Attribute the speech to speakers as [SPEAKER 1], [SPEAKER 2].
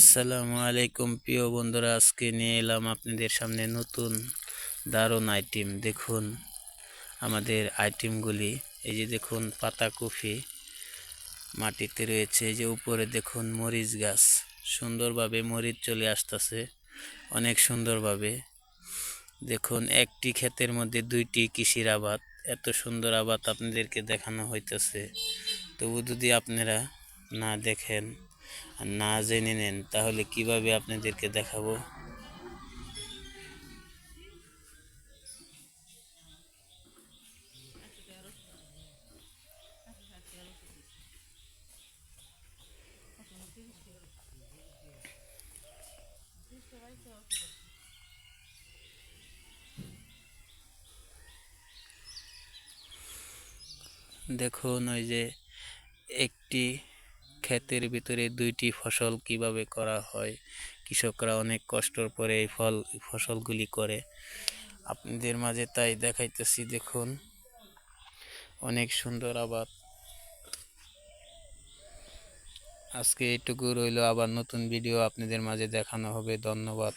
[SPEAKER 1] আসসালামু আলাইকুম, প্রিয় বন্ধুরা, আজকে নিয়ে এলাম আপনাদের সামনে নতুন দারুণ আইটেম দেখুন, আমাদের আইটেমগুলি এই যে দেখুন পাতাকপি মাটিতে রয়েছে, এই যে উপরে দেখুন, মরিচ গাছ। সুন্দরভাবে মরিচ চলে আসতেছে, অনেক সুন্দরভাবে। দেখুন, একটি ক্ষেতের মধ্যে দুইটি কৃষির আবাদ। এত সুন্দর আবাদ আপনাদেরকে দেখানো হইতেছে। তবু যদি আপনারা না দেখেন আর না জেনে নেন তাহলে কীভাবে আপনাদেরকে দেখাবো? দেখুন ওই যে একটি ক্ষেতের ভিতরে দুইটি ফসল কীভাবে করা হয়? কৃষকরা অনেক কষ্টর পরে এই ফল ফসলগুলি করে। আপনাদের মাঝে তাই দেখাইতেছি, দেখুন। অনেক সুন্দর আবাদ। আজকে এটুকু রইল। আবার নতুন ভিডিও আপনাদের মাঝে দেখানো হবে। ধন্যবাদ।